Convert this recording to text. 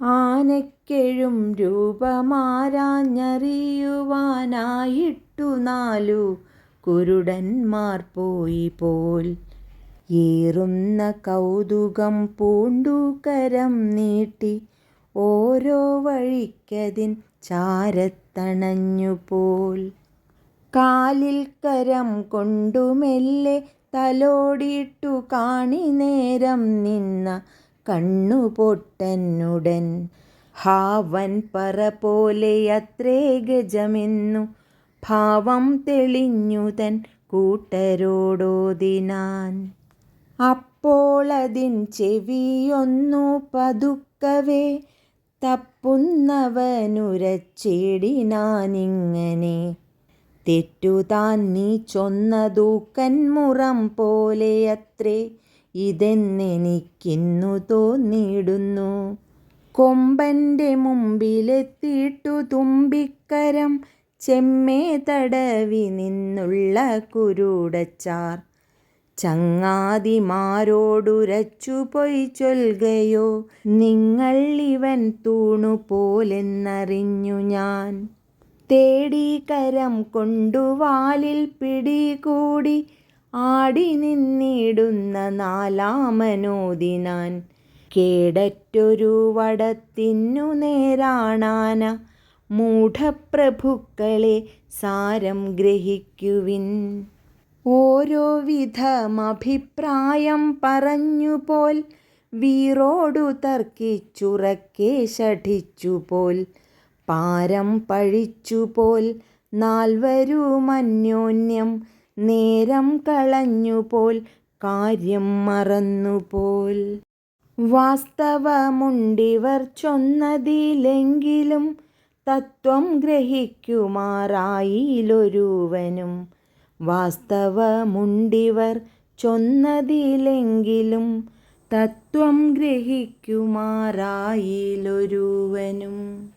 ആനക്കെഴും രൂപമാരാഞ്ഞറിയുവാനായിട്ടു നാലു കുരുടന്മാർ പോയി പോൽ. ഏറുന്ന കൗതുകം പൂണ്ടു കരം നീട്ടി ഓരോ വഴിക്കതിൻ ചാരത്തണഞ്ഞു പോൽ കാലിൽ കരം കൊണ്ടു മെല്ലെ തലോടിയിട്ടു കാണി നേരം നിന്ന കണ്ണു പൊട്ടനുടൻ ഹാവൻ പറ പോലെ അത്രേ ഗജമെന്നു ഭാവം തെളിഞ്ഞുതൻ കൂട്ടരോടോതിനാൻ. അപ്പോളതിൻ ചെവിയൊന്നു പതുക്കവേ തപ്പുന്നവനുരച്ചിടിനാനിങ്ങനെ. തെറ്റു താൻ നീ ചൊന്നതൂക്കൻമുറം പോലെയത്രേ ഇതെന്നെനിക്കിന്നു തോന്നിടുന്നു കൊമ്പന്റെ മുമ്പിലെത്തിയിട്ടു തുമ്പിക്കരം ചെമ്മേ തടവി നിന്നുള്ള കുരുടച്ചാർ. ചങ്ങാതിമാരോടുരച്ചു പോയി ചൊൽകയോ നിങ്ങൾ ഇവൻ തൂണു പോലെന്നറിഞ്ഞു ഞാൻ. തേടി കരം കൊണ്ടു വാലിൽ പിടികൂടി ആടി നിന്നിടുന്ന നാലാമനോദിനാൻ. കേടറ്റൊരു വടത്തിന്നു നേരാണാന. മൂഢപ്രഭുക്കളെ സാരം ഗ്രഹിക്കുവിൻ. ഓരോ വിധമഭിപ്രായം പറഞ്ഞുപോൽ വീറോടു തർക്കിച്ചുറക്കെ ഷഠിച്ചുപോൽ പാരം പഴിച്ചുപോൽ നാൽവരുമന്യോന്യം നേരം കളഞ്ഞുപോൽ കാര്യം മറന്നുപോൽ. വാസ്തവമുണ്ടിവർ ചൊന്നതിലെങ്കിലും തത്വം ഗ്രഹിക്കുമാറായിലൊരുവനും. വാസ്തവമുണ്ടിവർ ചൊന്നതിലെങ്കിലും തത്വം ഗ്രഹിക്കുമാറായിലൊരുവനും.